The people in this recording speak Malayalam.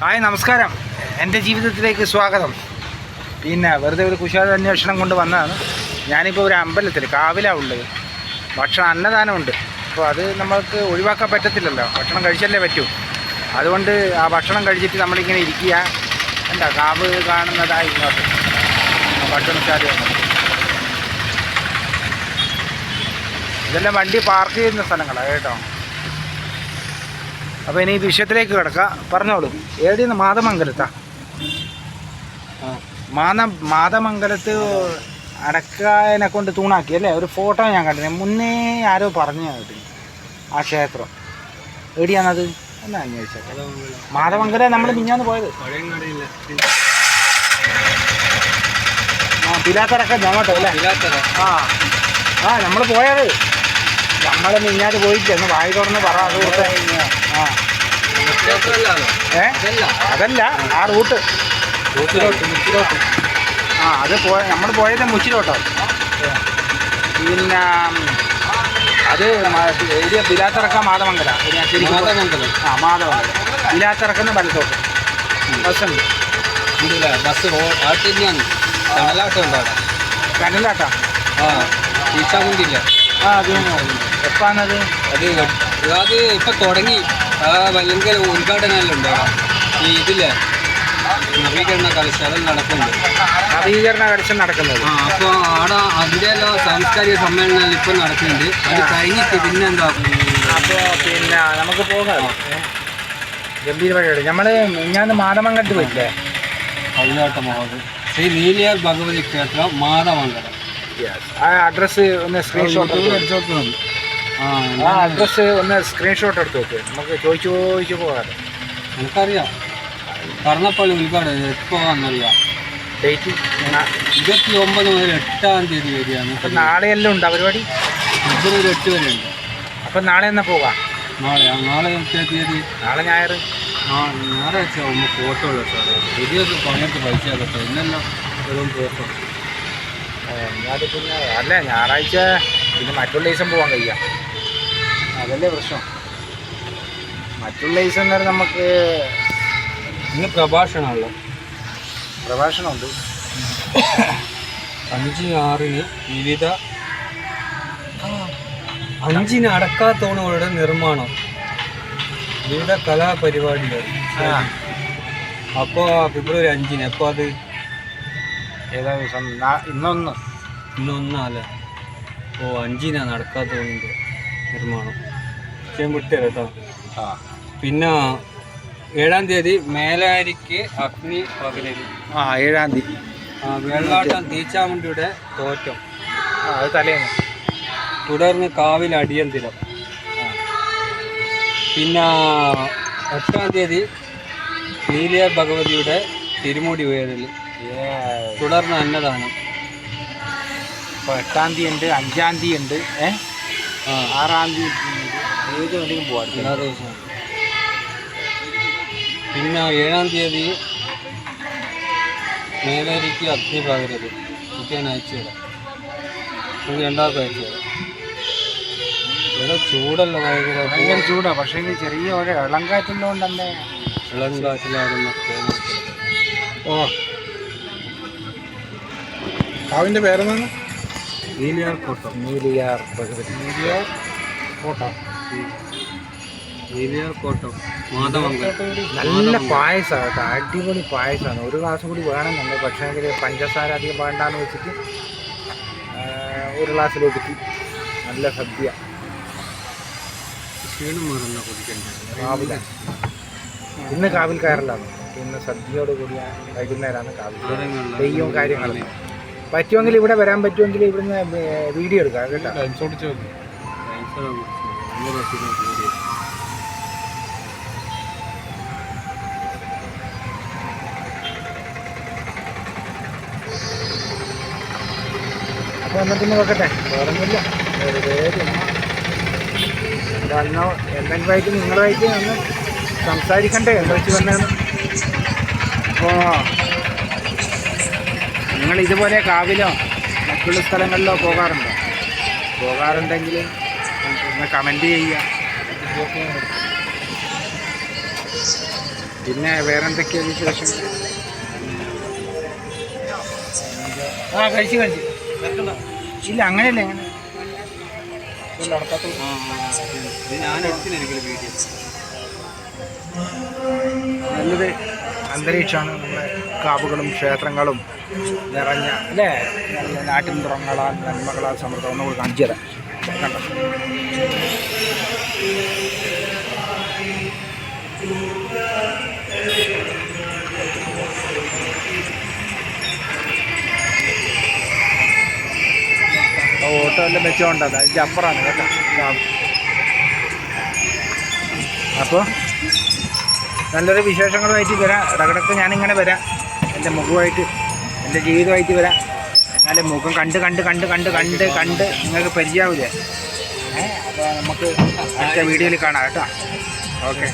ഹായ് നമസ്കാരം. എന്റെ ജീവിതത്തിലേക്ക് സ്വാഗതം. പിന്നെ വെറുതെ ഒരു കുശാല അന്വേഷണം കൊണ്ട് വന്നതാണ്. ഞാനിപ്പോൾ ഒരു അമ്പലത്തിൽ കാവിലാണ് ഉള്ളത്. ഭക്ഷണം അന്നദാനമുണ്ട്. അപ്പോൾ അത് നമ്മൾക്ക് ഒഴിവാക്കാൻ പറ്റത്തില്ലല്ലോ. ഭക്ഷണം കഴിച്ചല്ലേ പറ്റൂ. അതുകൊണ്ട് ആ ഭക്ഷണം കഴിച്ചിട്ട് നമ്മളിങ്ങനെ ഇരിക്കുക. എന്താ കാവ് കാണുന്നതായി ഇങ്ങോട്ട്. ഭക്ഷണശാല ഇതെല്ലാം വണ്ടി പാർക്ക് ചെയ്യുന്ന സ്ഥലങ്ങളാണ് കേട്ടോ. അപ്പോൾ ഇനി വിഷയത്തിലേക്ക് കിടക്കാം. പറഞ്ഞോളൂ. എവിടെയാണ് മാതമംഗലത്താ? മാന മാതമംഗലത്ത് അടക്കായനെ കൊണ്ട് തൂണാക്കി അല്ലേ? ഒരു ഫോട്ടോ ഞാൻ കണ്ടില്ല മുന്നേ ആരോ പറഞ്ഞു കേട്ടു. ആ ക്ഷേത്രം. എവിടെയാണത് എന്നാ അന്വേഷിച്ചത് മാതമംഗലം. നമ്മൾ മിഞ്ഞാന്ന് പോയത്. ആ പിലാത്തറക്കം ഞങ്ങോട്ടോ അല്ലേ ആ. ആ നമ്മൾ പോയത്. നമ്മൾ മിഞ്ഞാന്ന് പോയിട്ട് ഒന്ന് വായി തുറന്ന് പറ അത് ആ. ഏ? അതല്ല ആ റൂട്ട്. ആ അത് പോയ നമ്മൾ പോയത് മുച്ചിലോട്ടോ. പിന്നെ അത് ഏരിയ പിലാത്തിറക്കം മാതമംഗല. ആ മാതമംഗലം. പിലാത്തിറക്കുന്ന വലത്തോട്ട് ബസ്സുണ്ട്. ബസ് റോഡ് ആ തന്നെയാണ്. തണലാട്ടം ഉണ്ട് അവിടെ കനലാട്ടാ ആ ഈച്ചാമുണ്ടില്ല ആ അത് എപ്പാന്നത് അത് അത് ഇപ്പൊ തുടങ്ങി. ആ ഭയങ്കര ഉദ്ഘാടനമെല്ലാം ഉണ്ട് ഉണ്ടാവാം ഈ ഇതില്ലേ നവീകരണ കലശ അതെല്ലാം നടക്കുന്നുണ്ട്. നവീകരണ കലശം നടക്കുന്നത്. ആ അപ്പോൾ അവിടെ അതിന്റെ എല്ലാം സാംസ്കാരിക സമ്മേളനം ഇപ്പം നടക്കുന്നുണ്ട്. അത് കഴിഞ്ഞിട്ട് പിന്നെന്താ അപ്പോൾ പിന്നെ നമുക്ക് പോകാം. ഗംഭീര പരിപാടി നമ്മൾ ഞാൻ മാതമംഗലത്ത് പോയില്ലേ പതിനെട്ട് മഹോദയം ശ്രീ നീലിയാർ ഭഗവതി ക്ഷേത്രം മാതമംഗലം ആ അഡ്രസ്സ് ഒന്ന് സ്ക്രീൻഷോട്ട് ആ ആ അഡ്രസ്സ് ഒന്ന് സ്ക്രീൻഷോട്ട് എടുത്ത് വെക്ക്. നമുക്ക് ചോദിച്ചു ചോദിച്ചു പോകാറ് നമുക്കറിയാം കർണപ്പള്ളി ഉദ്ഘാടനം എപ്പോഴാണെന്നറിയാം ഡേറ്റ് ഇരുപത്തി ഒമ്പത് മുതൽ എട്ടാം തീയതി വരെയാണ്. അപ്പം നാളെയെല്ലാം ഉണ്ടോ പരിപാടി? ഫെബ്രുവരി എട്ട് വരെ ഉണ്ട്. അപ്പം നാളെ എന്നാൽ പോകാം നാളെ ആ നാളെ തീയതി. നാളെ ഞായർ ആ ഞായറാഴ്ച ആകുമ്പോൾ ഫോട്ടോ ഉള്ള സാറേ പുതിയ പണിയെടുത്ത് പൈസ ആകട്ടെ ഇന്നെല്ലാം വെറും ഫോട്ടോ അത് പിന്നെ അല്ല ഞായറാഴ്ച പിന്നെ മറ്റുള്ള ദിവസം പോകാൻ കഴിയാം. അതല്ലേ പ്രശ്നം. മറ്റുള്ള ദിവസം എന്ന് പറഞ്ഞാൽ നമുക്ക് ഇന്ന് പ്രഭാഷണമല്ലോ പ്രഭാഷണമുണ്ട്. അഞ്ച് ആറിന് വിവിധ അഞ്ചിന് അടക്കാത്തോണുകളുടെ നിർമ്മാണം. വിവിധ കലാപരിപാടികൾ. അപ്പോൾ ഫെബ്രുവരി അഞ്ചിന് അപ്പോൾ അത് ഏതാ ദിവസം? ഇന്നൊന്ന്. ഇന്നൊന്നല്ലേ ഓ അഞ്ചിനാണ് നടക്കാത്തോണിന്റെ നിർമ്മാണം. ഞാൻ വിട്ടുതരാം കേട്ടോ. ആ. പിന്നെ ഏഴാം തീയതി മേലാരിക്ക് അഗ്നി പകലരി. ആ ഏഴാം തീയതി. ആ, വെള്ളാട്ടം തീച്ചാമുണ്ടിയുടെ തോറ്റം. ആ അത് തലേന്ന്. തുടർന്ന് കാവിൽ അടിയന്തിരം. പിന്നെ എട്ടാം തീയതി നീലിയ ഭഗവതിയുടെ തിരുമുടി ഉയരൽ തുടർന്ന് അന്നദാനം. ഇപ്പോൾ എട്ടാം തീയതി ഉണ്ട് അഞ്ചാം തീയതി ഉണ്ട് ഏ? ആറാം തീയതി ഏത് വേണമെങ്കിലും പോകാം എല്ലാ ദിവസവും പിന്നെ ഏഴാം തീയതി മേലേരിക്ക് അഗ്നി പകരത് എനിക്ക് ഞാൻ അയച്ചു തരാം. രണ്ടാമത്തെ അയച്ചു തരാം. ഇവിടെ ചൂടല്ല ഭയങ്കര. ഭയങ്കര ചൂടാ. പക്ഷേ ഇത് ചെറിയ ഒരു ഇളം ഇളങ്കാറ്റിലാകുന്ന ഓ. കാവിന്റെ പേരെന്താണ്? നീലിയാർ കോട്ടം നീലിയാർ പ്രകൃതി നീലിയാർ കോട്ട നല്ല പായസമാണ് കേട്ടോ. അടിപൊളി പായസമാണ് ഒരു ഗ്ലാസ് കൂടി വേണമെന്നുണ്ട്. പക്ഷേ എങ്കിൽ പഞ്ചസാര അധികം വേണ്ടാന്ന് വെച്ചിട്ട് ഒരു ഗ്ലാസ്സിൽ ഒതുക്കി. നല്ല സദ്യ. ഇന്ന് കാവിൽ കയറലാണ്. ഇന്ന് സദ്യയോട് കൂടിയ വൈകുന്നേരമാണ് കാവിൽ. തെയ്യവും കാര്യങ്ങളും. പറ്റുമെങ്കിൽ ഇവിടെ വരാൻ പറ്റുമെങ്കിൽ ഇവിടുന്ന് വീഡിയോ എടുക്കാം കേട്ടോ. അപ്പോൾ എന്നിട്ട് നോക്കട്ടെ വേറൊന്നുമില്ല വെറുതെ വന്നോ എന്തെങ്കിലുമായിട്ട് നിങ്ങളുമായിട്ട് ഒന്ന് സംസാരിക്കണ്ടേ എന്താ വെച്ച് വന്നതെന്ന് അപ്പോൾ നിങ്ങൾ ഇതുപോലെ കാവിലോ മറ്റുള്ള സ്ഥലങ്ങളിലോ പോകാറുണ്ടോ പോകാറുണ്ടെങ്കിൽ ഒന്ന് കമന്റ് ചെയ്യുക. പിന്നെ വേറെ എന്തൊക്കെയാണ് വിശേഷം? ആ കഴിച്ചു കഴിച്ചു. ഇല്ല അങ്ങനെയല്ല അങ്ങനെ നല്ലൊരു അന്തരീക്ഷമാണ് നമ്മുടെ കാവുകളും ക്ഷേത്രങ്ങളും നിറഞ്ഞ അല്ലേ? നാട്ടിൻ തുറങ്ങളാൽ നന്മകളാൽ സമൃദ്ധം ഒന്നുകൂടി കാണിച്ചു തരാം. കണ്ടോ? ഓട്ടോ എല്ലാം വെച്ചോണ്ടത് അതിന്റെ അപ്പുറമാണ് കേട്ടോ. അപ്പോൾ നല്ലൊരു വിശേഷങ്ങളുമായിട്ട് വരാം. ഇടക്കിടക്ക് ഞാനിങ്ങനെ വരാം. എന്റെ മുഖമായിട്ട് എന്റെ ജീവിതമായിട്ട് വരാം. എന്നാലും മുഖം കണ്ട് കണ്ട് കണ്ട് കണ്ട് കണ്ട് കണ്ട് നിങ്ങൾക്ക് പരിചയാവില്ലേ അപ്പോൾ നമുക്ക് അടുത്ത വീഡിയോയിൽ കാണാം കേട്ടോ. ഓക്കെ.